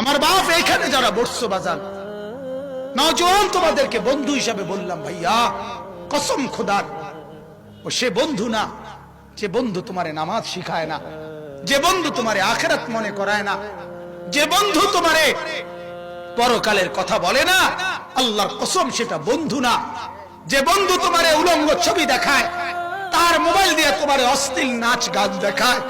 আমার বাপ এখানে যারা বসছো বাজান নজওয়ান তোমাদেরকে বন্ধু হিসাবে বললাম, ভাইয়া, কসম খোদার, ও সে বন্ধু না, যে বন্ধু তোমারে নামাজ শিখায় না, যে বন্ধু তোমারে আখেরাত মনে করায় না, যে বন্ধু তোমারে পরকালের কথা বলে না, আল্লাহর কসম সেটা বন্ধু না, যে বন্ধু তোমারে উলঙ্গ ছবি দেখায়, তার মোবাইল দিয়ে তোমারে অশ্লীল নাচ গান দেখায়,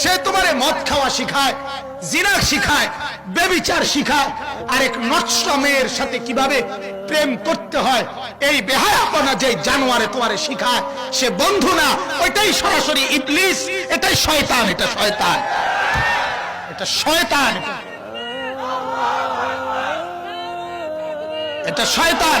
সে তোমারে মদ খাওয়া শিখায় জিনা শিখায় বেবিচার শিখায়, আরেক নষ্ট মেয়ের সাথে কীভাবে প্রেম করতে হয়, এই বেহায়াপনা যে জানোয়ারে তোমারে শিখায়, সে বন্ধু না, ওইটাই সরাসরি ইবলিস, এটাই শয়তান, এটা শয়তান। এটা শয়তান। এটা শয়তান।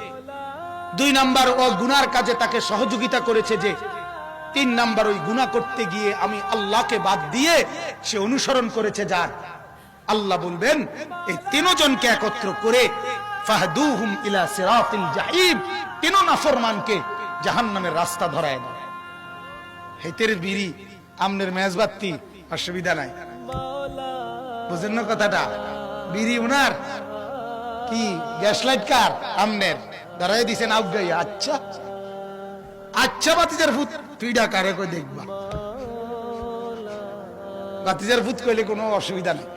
দুই নাম্বার ও গুনার কাজে তাকে সহযোগিতা করেছে যে তিন নাম্বার ওই গুনাহ করতে গিয়ে আমি আল্লাহকে বাদ দিয়ে সে অনুসরণ করেছে যার। আল্লাহ বলবেন, এই তিনজনকে একত্র করে ফাহদুহুম ইলা সিরাতিল জাহিম, তিন নাফরমানকে জাহান্নামের রাস্তা ধরায় হেতের বিড়ি, আমনের মেজবাত্তি অসুবিধা নাই। বুঝেন না কথাটা? বিড়ি উনার কি? গ্যাস লাইট কার? আমনের। দাঁড়াই দিছেন আউগাই আচ্ছা। আচ্ছা বাতিজার ভূত। তুই ডাকারে কই দেখবা? বাতিজার ভূত কইলে কোনো অসুবিধা নেই।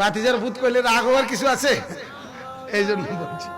বাতিজার ভূত কইলে রাগ হওয়ার কিছু আছে? এই জন্য বলছি।